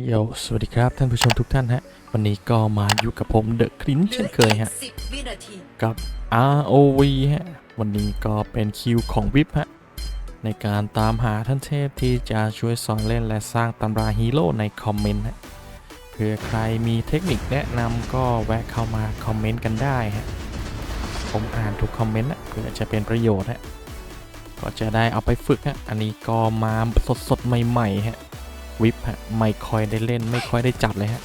โยสวัสดีครับท่านผู้ชมทุกท่านฮะ วันนี้ก็มาอยู่กับผมเดอะครินเช่นเคยฮะ กับ ROV ฮะ วันนี้ก็เป็นคิวของวิปฮะ ในการตามหาท่านเทพที่จะช่วยสอนเล่นและสร้างตำราฮีโร่ในคอมเมนต์ฮะ เผื่อใครมีเทคนิคแนะนำก็แวะเข้ามาคอมเมนต์กันได้ฮะ ผมอ่านทุกคอมเมนต์นะเผื่อจะเป็นประโยชน์ฮะ ก็จะได้เอาไปฝึกฮะ อันนี้ก็มาสดๆใหม่ๆฮะ วิปฮะไม่ค่อยได้เล่นไม่ค่อยได้จับเลยฮะ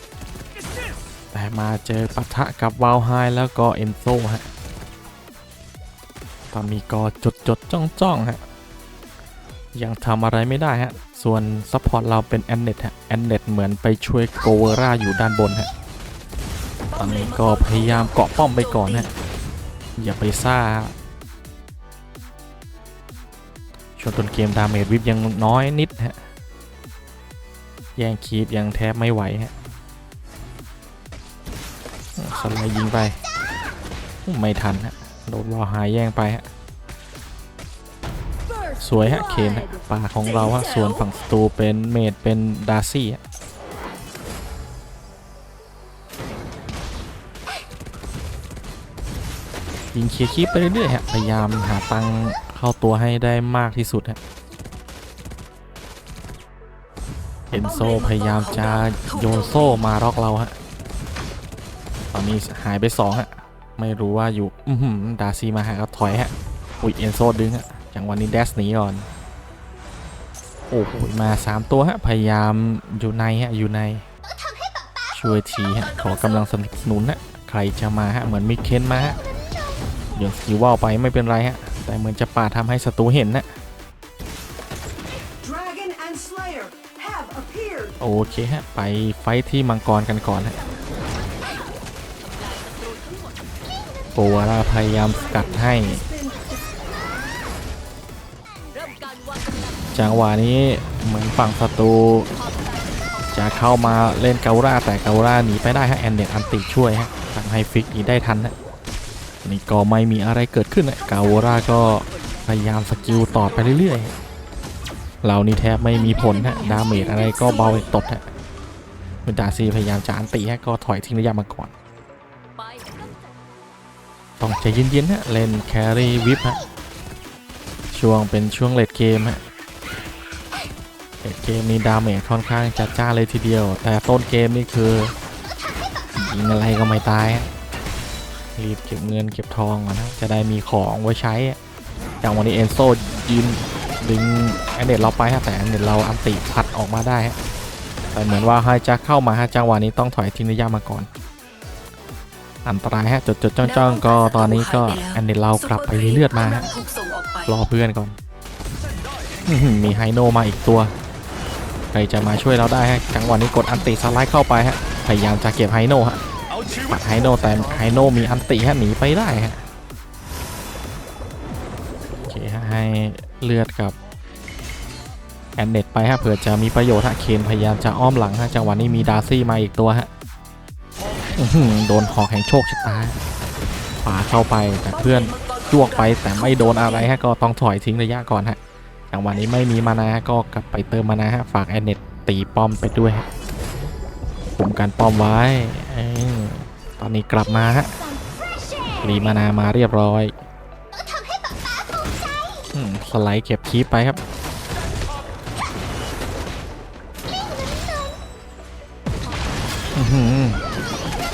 แต่มาเจอปะทะกับวาลไฮแล้วก็เอนโซฮะ ตอนนี้ก็จดจดจ้องจ้องฮะ ยังทำอะไรไม่ได้ฮะ ส่วนซัพพอร์ตเราเป็นแอนเน็ตฮะแอนเน็ตเหมือนไปช่วยโกเวราอยู่ด้านบนฮะ ตอนนี้ก็พยายามเกาะป้อมไปก่อนฮะ อย่าไปซ่าช่วงต้นเกมดาเมจวิปยังน้อยนิดฮะ แย่งคีปยังแทบไม่ไหวฮะสไลด์ยิงไป ไม่ทันฮะ โดนวอลหายแย่งไปฮะ สวยฮะ เคนฮะป่าของเราฮะ ส่วนฝั่งศัตรูเป็นเมดเป็นดาร์ซี่ฮะยิงเคลียร์คีปไปเรื่อยๆฮะ พยายามหาตังเข้าตัวให้ได้มากที่สุดฮะ เอนโซพยายามจะโยนโซ่มาล็อกเราฮะ ตอนนี้หายไปสองฮะ ไม่รู้ว่าอยู่ อือหือดาซีมาหาก็ถอยฮะ อุ้ยเอนโซดึงฮะจังวะนี้แดสหนีก่อน โอ้โห มา3ตัวฮะ พยายามอยู่ในฮะ อยู่ใน ช่วยทีฮะ ขอกำลังสนับสนุนฮะ ใครจะมาฮะ เหมือนมิเคนมาฮะอยวสกิลว่าไปไม่เป็นไรฮะ แต่เหมือนจะป่าทำให้ศัตรูเห็นนะ โอเคฮะ ไปไฟที่มังกรกันก่อนฮะโปวาราพยายามสกัดให้เริ่มการวางกำลังจังหวะนี้เหมือนฝั่งศัตรูจะเข้ามาเล่นเกาล่าแต่เกาล่าหนีไปได้ฮะแอนเดตอันติช่วยฮะทำให้ฟิกหนีได้ทันฮะนี่ก็ไม่มีอะไรเกิดขึ้นนะเกาล่าก็พยายามสกิลต่อไปเรื่อยๆ เรานี่แทบไม่มีผลฮะดาเมจอะไรก็เบาตดฮะคุณดาซีพยายามจะอันติฮะก็ถอยทิ้งระยะมาก่อน ต้องใจเย็นๆฮะเล่นแครี่วิปฮะช่วงเป็นช่วงเลดเกมฮะเลดเกมนี้ดาเมจค่อนข้างจัดจ้าเลยทีเดียว แต่ต้นเกมนี่คือยิงอะไรก็ไม่ตายฮะรีบเก็บเงินเก็บทองก่อนนะจะได้มีของไว้ใช้อะอย่างวันนี้เอนโซยืน ดึงแอนเดตเราไปฮะแต่แอนเดตเราอันติพัดออกมาได้ฮะแต่เหมือนว่าไฮจะเข้ามาฮะจังหวะนี้ต้องถอยทิ้งระยะมาก่อน อันตรายฮะจดจดจ้องจ้องก็ตอนนี้ก็แอนเดนเรากลับไปเลือดมาฮะรอเพื่อนก่อนมีไฮโนมาอีกตัวใครจะมาช่วยเราได้ฮะจังหวะนี้กดอันติสไลด์เข้าไปฮะพยายามจะเก็บไฮโนฮะปัดไฮโนแต่ไฮโนมีอันติฮะหนีไปได้ฮะโอเคฮะให้ เลือดกับแอนเน็ตไปฮะเผื่อจะมีประโยชน์ฮะเคนพยายามจะอ้อมหลังฮะจังหวะนี้มีดาร์ซี่มาอีกตัวฮะโดนหอกแห่งโชคชะตาขวาเข้าไปแต่เพื่อนจ้วกไปแต่ไม่โดนอะไรฮะก็ต้องถอยทิ้งระยะก่อนฮะจังหวะนี้ไม่มีมานาก็กลับไปเติมมานาฮะฝากแอนเน็ตตีป้อมไปด้วยฮะคุมการป้อมไว้ตอนนี้กลับมาฮะรีมานามาเรียบร้อย สไลด์เก็บคีปไปครับ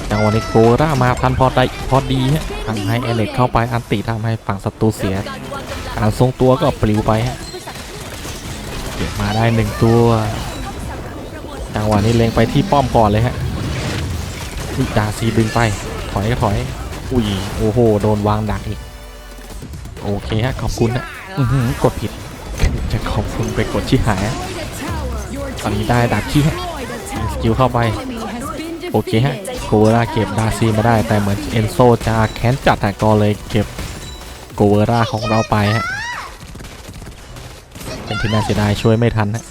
จังหวะนี้โกรามาทันพอได้พอดีฮะทำให้แอเน็ตเข้าไปอันติทำให้ฝั่งศัตรูเสียการวางกำลังการทรงตัวก็ปลิวไปฮะเก็บมาได้หนึ่งตัว จังหวะนี้เล็งไปที่ป้อมก่อนเลยฮะอุ้ยดาซีดึงไป ถอยก็ถอย อุ้ย โอ้โห โดนวางดักอีก โอเคฮะ ขอบคุณนะ อือหือกดผิด จะขอบคุณไปกดชี้หายตอนนี้ได้ดักขี้ฮะสกิลเข้าไป โอเคฮะโกเวราเก็บดาซีมาได้แต่เหมือนเอนโซจะแค้นจัดแต่ก็เลยเก็บโกเวราของเราไปฮะเป็นที่น่าเสียดายช่วยไม่ทันฮะ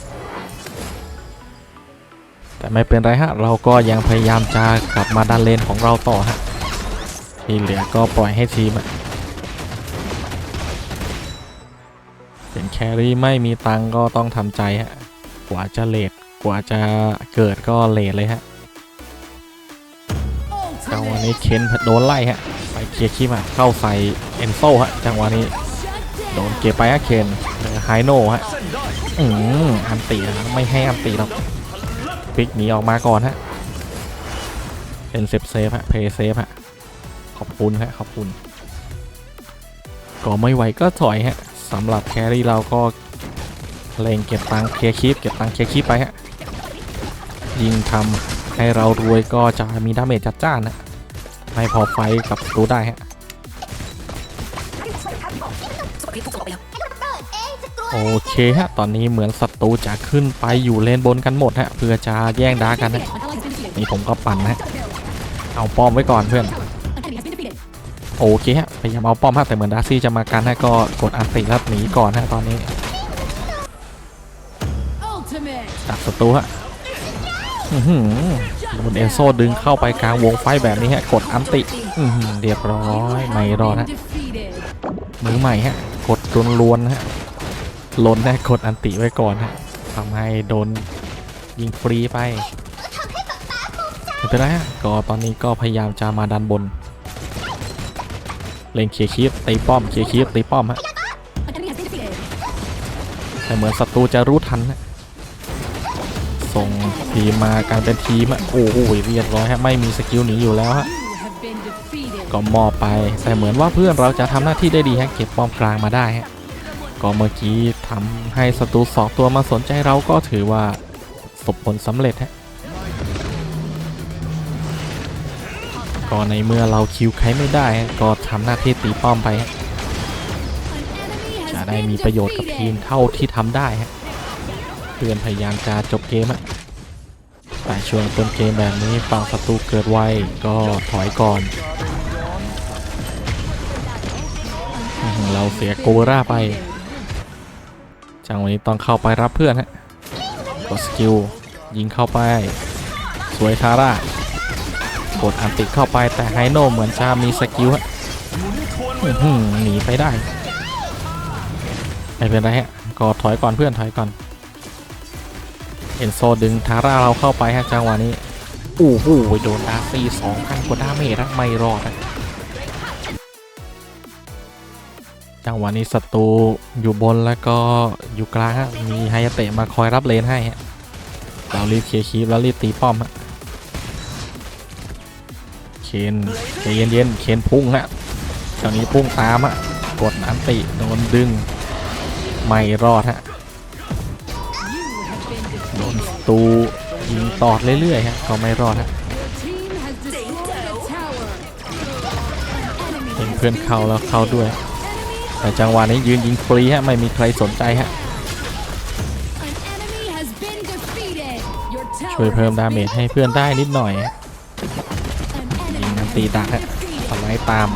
แต่ไม่เป็นไรฮะ เราก็ยังพยายามจะกลับมาดันเลนของเราต่อฮะที่เหลือก็ปล่อยให้ทีม เป็นแครี่ไม่มีตังก็ต้องทำใจฮะ กว่าจะเลดกว่าจะเกิดก็เลทเลยฮะจังหวะนี้เคนโดนไล่ฮะ ไปเคลียร์คิมอะเข้าใส่เอนโซฮะ จังหวะนี้ โดนเก็บไปฮะเคนเหลือไฮโน่ฮะ อืมอันตีนะไม่ให้อันตีหรอกปิกหนีออกมาก่อนฮะ เป็นเซฟเซฟฮะ เพย์เซฟฮะ ขอบคุณฮะ ขอบคุณ ก็ไม่ไหวก็ถอยฮะ สำหรับแครี่เราก็เลงเก็บตังค์เคลียร์คลิปเก็บตังค์เคลียร์คลิปไปฮะยิงทำให้เรารวยก็จะมีดาเมจจัดจ้านนะไม่พอไฟกับรู้ได้ฮะโอเคฮะ ตอนนี้เหมือนศัตรูจะขึ้นไปอยู่เลนบนกันหมดฮะ เพื่อจะแย่งดากันฮะนี่ผมก็ปั่นนะ เอาป้อมไว้ก่อนเพื่อน โอเคฮะพยายามเอาป้อมฮะแต่เหมือนดาร์ซี่จะมากันฮะก็กดอันติแล้วหนีก่อนฮะตอนนี้ดักศัตรูฮะอื้อหือโดนเอนโซดึงเข้าไปกลางวงไฟแบบนี้ฮะ กดอันติเรียบร้อยไม่รอดฮะมือใหม่ฮะ กดลวนๆฮะลนนะกดอันติไว้ก่อนฮะทำให้โดนยิงฟรีไปไม่เป็นไรฮะก็ตอนนี้ก็พยายามจะมาดันบน เล่นเคลียร์คีฟตีป้อมเคลียร์คีฟตีป้อมฮะแต่เหมือนศัตรูจะรู้ทันนะส่งทีมมาการเป็นทีมอะโอ้โหเรียบร้อยฮะไม่มีสกิลหนีอยู่แล้วฮะก็มอบไปแต่เหมือนว่าเพื่อนเราจะทำหน้าที่ได้ดีฮะเก็บป้อมกลางมาได้ฮะก็เมื่อกี้ทำให้ศัตรูสองตัวมาสนใจเราก็ถือว่าสบผลสำเร็จฮะ ก็ในเมื่อเราคิวใครไม่ได้ ก็ทำหน้าที่ตีป้อมไป จะได้มีประโยชน์กับทีมเท่าที่ทำได้ฮะเพื่อนพยายามจะจบเกมแต่ช่วงต้นเกมแบบนี้ฝั่งศัตรูเกิดไวก็ถอยก่อน เราเสียโกราไป จังหวะนี้ต้องเข้าไปรับเพื่อนฮะกดสกิลยิงเข้าไป สวยทาร่า กดอันติเข้าไปแต่ไฮโนเหมือนจะมีสกิลฮะหนีไปได้ ไม่เป็นไรฮะก็ถอยก่อนเพื่อนถอยก่อน เอ็นโซดึงทาร่าเราเข้าไปฮะจังหวะนี้อู้หูโดนดาซี่สองพันกว่าดาเมจอะไม่รอดอะจังหวะนี้ศัตรูอยู่บนแล้วก็อยู่กลางฮะมีไฮเตะมาคอยรับเลนให้ฮะเรารีบเคลียร์คีฟแล้วรีบตีป้อมฮะ คนใจเย็นๆเคนพุ่งฮะตอนนี้พุ่งตามฮะกดอันติโดนดึงไม่รอดฮะโดนตูยิงตอดเรื่อยๆฮะก็ไม่รอดฮะเห็นเพื่อนเข้าแล้วเข้าด้วย แต่จังหวะนี้ยืนยิงฟรีฮะไม่มีใครสนใจฮะช่วยเพิ่มดาเมจให้เพื่อนได้นิดหน่อยฮะ ตีดักฮะสไลด์ตาม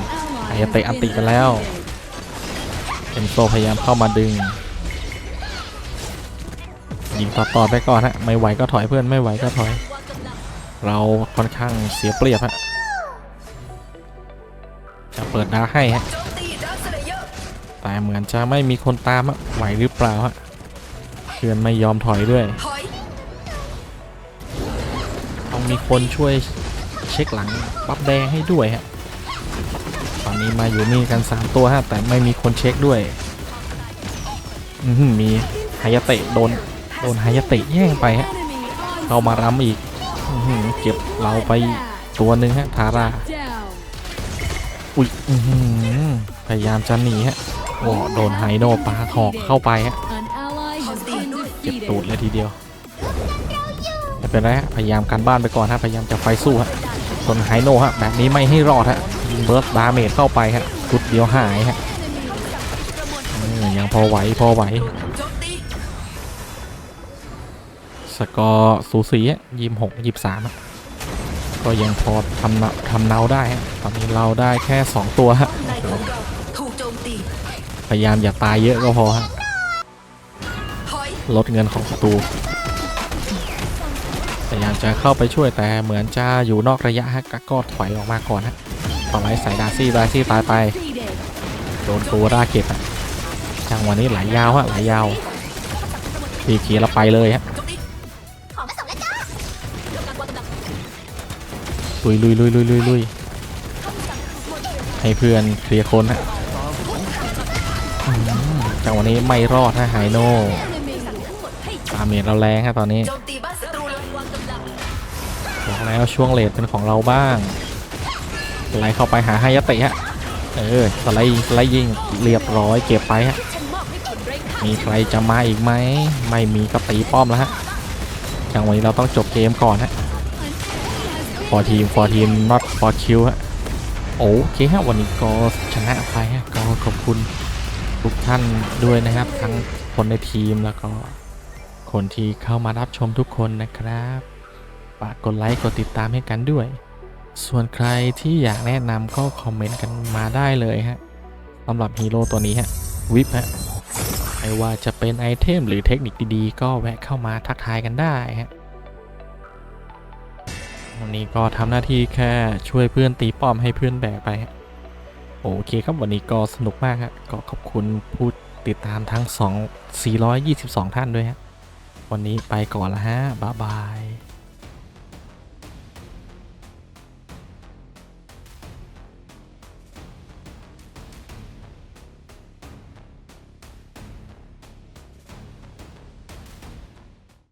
ไอเตะอันติไปแล้วเอ็นโซพยายามเข้ามาดึงยิงต่อต่อไปก่อนฮะไม่ไหวก็ถอยเพื่อนไม่ไหวก็ถอย เราค่อนข้างเสียเปรียบฮะจะเปิดดาให้ฮะแต่เหมือนจะไม่มีคนตามอะไหวหรือเปล่าฮะเพื่อนไม่ยอมถอยด้วย ต้องมีคนช่วย ช็คหลังบัฟแดงให้ด้วยฮะตอนนี้มาอยู่นี่กัน 3 ตัวฮะแต่ไม่มีคนเช็คด้วยอืมีไฮยาเตะโดนโดนไฮยาเตะแย่งไปฮะเขามาร้ำอีกอเก็บเราไปตัวหนึ่งฮะทาราอุ้ยพยายามจะหนีฮะโอ้โดนไฮโนปาหอกเข้าไปฮะเจ็บตูดเลยทีเดียวไม่เป็นไรฮะพยายามการบ้านไปก่อนฮะพยายามจะไฟสู้ฮะ ส่วนไฮโนฮะแบบนี้ไม่ให้รอดฮะเบิร์สดาเมจเข้าไปฮะจุดเดียวหายฮะยังพอไหวพอไหวสกอร์สูสีฮะยิมหกยิบสามก็ยังพอทำนาทำเนาได้ตอนนี้เราได้แค่ 2 ตัวฮะนายของเราถูกโจมตีพยายามอย่าตายเยอะก็พอฮะลดเงินของศัตรู ยายามจะเข้าไปช่วยแต่เหมือนจะอยู่นอกระยะฮะก็ถอยออกมาก่อนฮะต่อไล่ใส่ดาซี่ดาซี่ตายไป โดนตัวราเก็บจังวันนี้หลายยาวฮะหลายยาวตีขีแล้วไปเลยฮะลุยลุยลุยลุยลุยลุยให้เพื่อนเคลียร์คนฮะจังหวะนี้ไม่รอดฮะไฮโน่ตาเมียเราแรงฮะตอนนี้ แล้วช่วงเลทเป็นของเราบ้างไล่เข้าไปหาไฮยะเตะฮะเออสไลด์สไลด์ยิงเรียบร้อยเก็บไปฮะมีใครจะมาอีกไหมไม่มีก็ตีป้อมแล้วฮะจังวะนี้เราต้องจบเกมก่อนฮะ for team for team not for kill ฮะโอเคฮะวันนี้ก็ชนะไปฮะก็ขอบคุณทุกท่านด้วยนะครับ ทั้งคนในทีมแล้วก็คนที่เข้ามารับชมทุกคนนะครับ ฝากกดไลค์กดติดตามให้กันด้วย ส่วนใครที่อยากแนะนำก็คอมเมนต์กันมาได้เลยฮะสำหรับฮีโร่ตัวนี้ฮะวิปฮะไม่ว่าจะเป็นไอเทมหรือเทคนิคดีๆ ก็แวะเข้ามาทักทายกันได้ฮะวันนี้ก็ทำหน้าที่แค่ช่วยเพื่อนตีป้อมให้เพื่อนแบกไปฮะโอเคครับวันนี้ก็สนุกมากฮะก็ขอบคุณผู้ติดตามทั้ง 2 422 ท่านด้วยฮะวันนี้ไปก่อนละฮะบ๊ายบาย